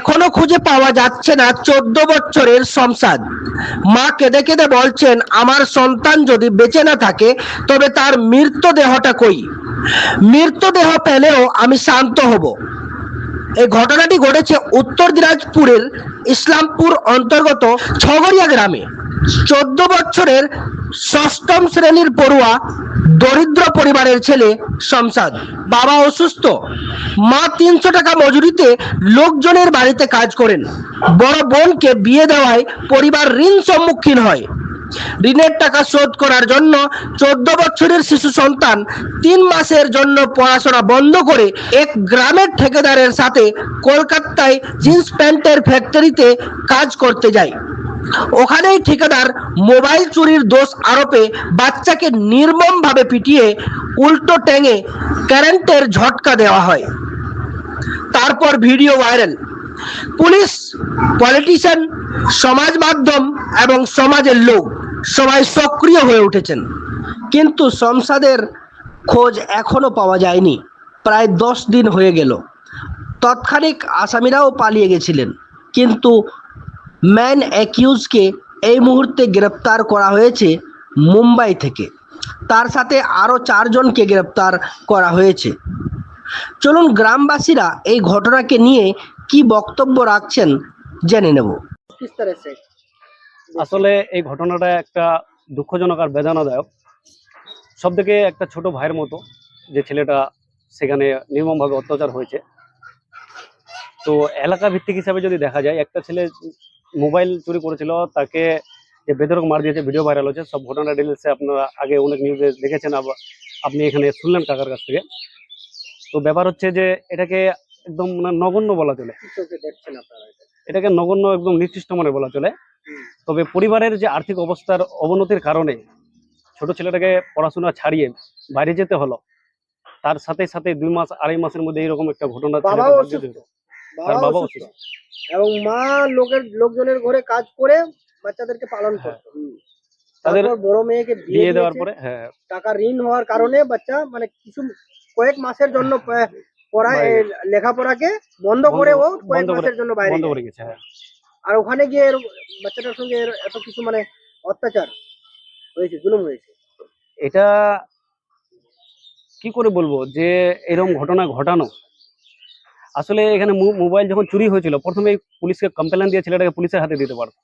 এখনও খুঁজে পাওয়া যাচ্ছে না চোদ্দ বছরের সংসাদ মা কেঁদে কেঁদে বলছেন, আমার সন্তান যদি বেঁচে না থাকে, তবে তার মৃতদেহটা কই? মৃতদেহ পেলেও আমি শান্ত হব। এই ঘটনাটি ঘটেছে উত্তর দিনাজপুরের ইসলামপুর অন্তর্গত ছগরিয়া গ্রামে। চোদ্দ বছরের ষষ্ঠম শ্রেণির পড়ুয়া দরিদ্র পরিবারের ছেলে শমসাদ। বাবা অসুস্থ। মা তিনশো টাকা মজুরিতে লোকজনের বাড়িতে কাজ করেন। বড় বোনকে বিয়ে দেওয়ায় পরিবার ঋণ সম্মুখীন হয়। ঋণের টাকা শোধ করার জন্য চোদ্দ বছরের শিশু সন্তান তিন মাসের জন্য পড়াশোনা বন্ধ করে এক গ্রামের ঠিকাদারের সাথে কলকাতায় জিন্স প্যান্টের ফ্যাক্টরিতে কাজ করতে যায়। ওখানেই ঠিকাদার মোবাইল চুরির দোষ আরোপে বাচ্চাকে নির্মমভাবে পিটিয়ে উল্টো ট্যাঙে কারেন্টের ঝটকা দেওয়া হয়। তারপর ভিডিও ভাইরাল। পুলিশ, পলিটিশিয়ান, সমাজ মাধ্যম এবং সমাজের লোক সবাই সক্রিয় হয়ে উঠেছেন। কিন্তু সংসদের খোঁজ এখনও পাওয়া যায়নি। প্রায় দশ দিন হয়ে গেল। তৎক্ষণিক আসামিরাও পালিয়ে গেছিলেন। কিন্তু ম্যান অ্যাকিউজকে এই মুহূর্তে গ্রেপ্তার করা হয়েছে মুম্বাই থেকে। তার সাথে আরও চারজনকে গ্রেপ্তার করা হয়েছে। চলুন গ্রামবাসীরা এই ঘটনাকে নিয়ে কি বক্তব্য রাখছেন জেনে নেব। আসলে এই ঘটনাটা একটা দুঃখজনক আর বেদনাদায়ক। সব থেকে একটা ছোট ভাইয়ের মতো যে ছেলেটা সেখানে নির্মমভাবে অত্যাচার হয়েছে। তো এলাকা ভিত্তিক হিসাবে যদি দেখা যায়, একটা ছেলে মোবাইল চুরি করেছিল তাকে যে বেদরক মার দিয়েছে ভিডিও ভাইরাল হচ্ছে সব ঘটনা ডিটেলসে আপনারা আগে অনেক নিউজে দেখেছেন আবার আপনি এখানে শুনলেন কাকার কাছ থেকে। তো ব্যাপার হচ্ছে যে এটাকে একদম মানে নগণ্য বলা চলে? এটাকে নগণ্য একদম নির্দিষ্ট মনে বলা চলে। তবে পরিবারের যে আর্থিক অবস্থার অবনতির কারণে ছোট ছেলেটাকে পড়াশোনা ছাড়িয়ে বাইরে যেতে হলো তার সাথে সাথে দুই মাস আড়াই মাসের মধ্যে এইরকম একটা ঘটনা তার বাবা অসুস্থ। এবং মা লোকের লোকজনের ঘরে কাজ করে বাচ্চাদেরকে পালন হ্যাঁ। করতো। তাদের বড় মেয়েকে বিয়ে দেওয়ার পরে হ্যাঁ। টাকা ঋণ হওয়ার কারণে বাচ্চা মানে কিছু কয়েক মাসের জন্য পড়া লেখাপড়াকে বন্ধ করে ও কয়েক মাসের জন্য বাইরে বন্ধ করে গেছে হ্যাঁ। আর ওখানে গিয়ে বাচ্চাটার সঙ্গে এত কিছু মানে অত্যাচার হয়েছে জুলুম হয়েছে। এটা কি করে বলব? যে এরকম ঘটনা ঘটানো আসলে এখানে মোবাইল যখন চুরি হয়েছিল প্রথমে পুলিশকে কমপ্লেন দিয়ে ছেলেটাকে পুলিশের হাতে দিতে পারতো।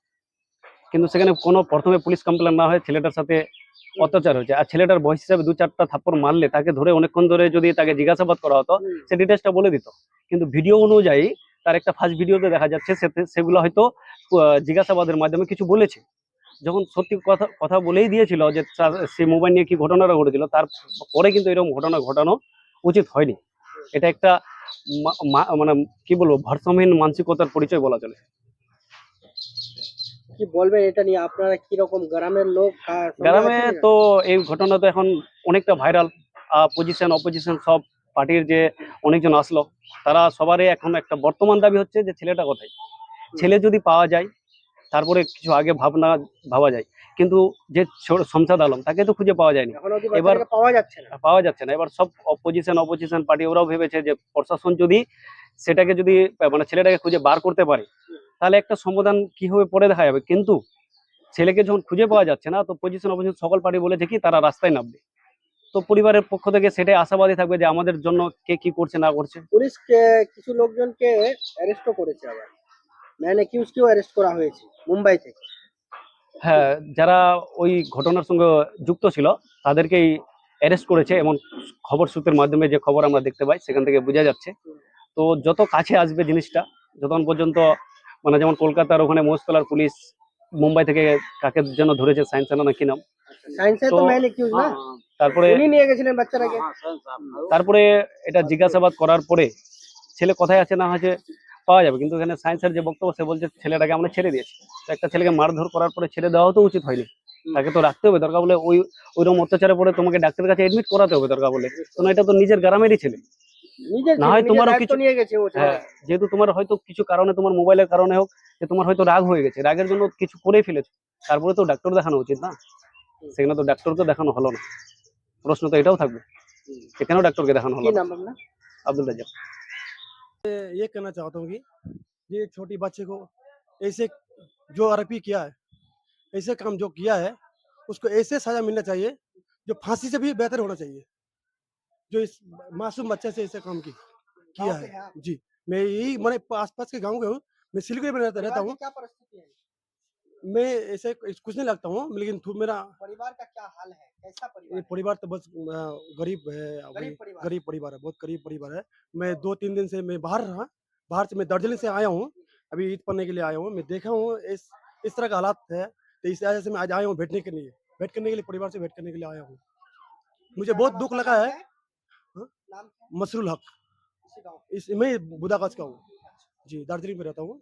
কিন্তু সেখানে কোনো প্রথমে পুলিশ কমপ্লেন না হয় ছেলেটার সাথে অত্যাচার হয়েছে। আর ছেলেটার বয়স হিসাবে দু চারটা থাপ্পড় মারলে তাকে ধরে অনেকক্ষণ ধরে যদি তাকে জিজ্ঞাসাবাদ করা হতো। সে ডিটেলসটা বলে দিত। কিন্তু ভিডিও অনুযায়ী তার একটা ফার্স্ট ভিডিওতে দেখা যাচ্ছে সে- সেগুলো হয়তো জিজ্ঞাসাবাদের মাধ্যমে কিছু বলেছে। যখন সত্যি কথা কথা বলেই দিয়েছিল যে তার- সে মোবাইল নিয়ে কি ঘটনাটা ঘটেছিল তারপরে কিন্তু এরকম ঘটনা ঘটানো উচিত হয়নি। এটা একটা মানে কি বলব ভারসাম্যহীন মানসিকতার পরিচয় বলা চলে। কি বলবেন এটা নিয়ে? আপনারা কি রকম গ্রামের লোক? গ্রামে তো এই ঘটনা তো এখন অনেকটা ভাইরাল পজিশন অপোজিশন সব পার্টির যে অনেকজন আসলো তারা সবারই এখন একটা বর্তমান দাবি হচ্ছে যে ছেলেটা কোথায়? ছেলে যদি পাওয়া যায় তারপরে কিছু আগে ভাবনা ভাবা যায়। কিন্তু যে শমশাদ আলম তাকে তো খুঁজে পাওয়া যায়নি। এবার- পাওয়া যাচ্ছে না। পাওয়া যাচ্ছে না। এবার সব অপোজিশন অপোজিশন পার্টি ওরাও ভেবেছে যে প্রশাসন যদি সেটাকে যদি মানে ছেলেটাকে খুঁজে বার করতে পারে তাহলে একটা সমাধান কি হবে পরে দেখা যাবে? কিন্তু ছেলেকে যখন খুঁজে পাওয়া যাচ্ছে না তো পজিশন অপোজিশন সকল পার্টি বলেছে কি তারা রাস্তায় নামবে। তো পরিবারের পক্ষ থেকে সেটাই আশাবাদী থাকবে যে আমাদের জন্য কে কি করছে না করছে। পুলিশকে কিছু লোকজনকে অ্যারেস্টও করেছে আবার। ম্যান অ্যাকিউজকেও অ্যারেস্ট করা হয়েছে মুম্বাই থেকে। হ্যাঁ যারা ওই ঘটনার সঙ্গে যুক্ত ছিল তাদেরকেই অ্যারেস্ট করেছে এমন খবর সূত্রের মাধ্যমে যে খবর আমরা দেখতে পাই সেখান থেকে বোঝা যাচ্ছে। তো যত কাছে আসবে জিনিসটা যতক্ষণ পর্যন্ত মানে যেমন কলকাতার ওখানে মহেশতলার পুলিশ মুম্বাই থেকে কাকে যেন ধরেছে সায়েন্স না কি নাম? না? তারপরে উনি নিয়ে গেছিলেন তারপরে এটা জিজ্ঞাসাবাদ করার পরে ছেলে কোথায় আছে না আছে পাওয়া যাবে। কিন্তু এখানে সায়েন্সের যে বক্তব্য সে বলছে ছেলেটাকে আমরা ছেড়ে দিয়েছি। তো একটা ছেলেকে মারধর করার পরে ছেড়ে দেওয়াও তো উচিত হয়নি। তাকে তো রাখতে হবে। দরকার বলে ওই ওইরকম অত্যাচারে পরে তোমাকে ডাক্তারের কাছে এডমিট করাতে হবে দরকার বলে কারণ এটা তো নিজের গ্রামেরই ছেলে। না হয় তোমারও কিছু- নিয়ে গেছে হ্যাঁ যেহেতু তোমার হয়তো কিছু কারণে তোমার মোবাইলের কারণে হোক যে তোমার হয়তো রাগ হয়ে গেছে। রাগের জন্য কিছু করে ফেলেছো। তারপরে তো ডাক্তার দেখানো উচিত না। সেখানে তো ডাক্তারকে দেখানো হলো না। প্রশ্ন তো এটাও থাকবে। কেন ডাক্তারকে দেখানো হলো না? আব্দুল রাজ্জাক। ये कहना चाहता हूँ कि ये छोटी बच्चे को ऐसे जो आरोपी किया है ऐसे काम जो किया है उसको ऐसे सजा मिलना चाहिए जो फांसी से भी बेहतर होना चाहिए। जो इस मासूम बच्चे से ऐसे काम की किया हैं। जी मैं यही मैंने आस पास के गाँव के हूँ मैं सिलीगुड़ी में रहता है? मैं ऐसे कुछ नहीं लगता हूँ लेकिन मेरा परिवार का क्या हाल है? कैसा परिवार है? परिवार तो बस गरीब है गरीब परिवार। गरीब परिवार है बहुत गरीब परिवार है। मैं दो तीन दिन से मैं बाहर रहा बाहर से मैं दार्जिलिंग से आया हूँ अभी ईद पढ़ने के लिए आया हूँ मैं देखा हूँ इस इस तरह का हालात है तो इस वजह से मैं आज आया हूँ बैठने के लिए बैठ करने के लिए परिवार से बैठ करने के लिए आया हूँ। मुझे बहुत दुख लगा है। हाँ? मसरूल हक। इस मैं बुदागज का हूँ। जी दार्जिलिंग में रहता हूँ।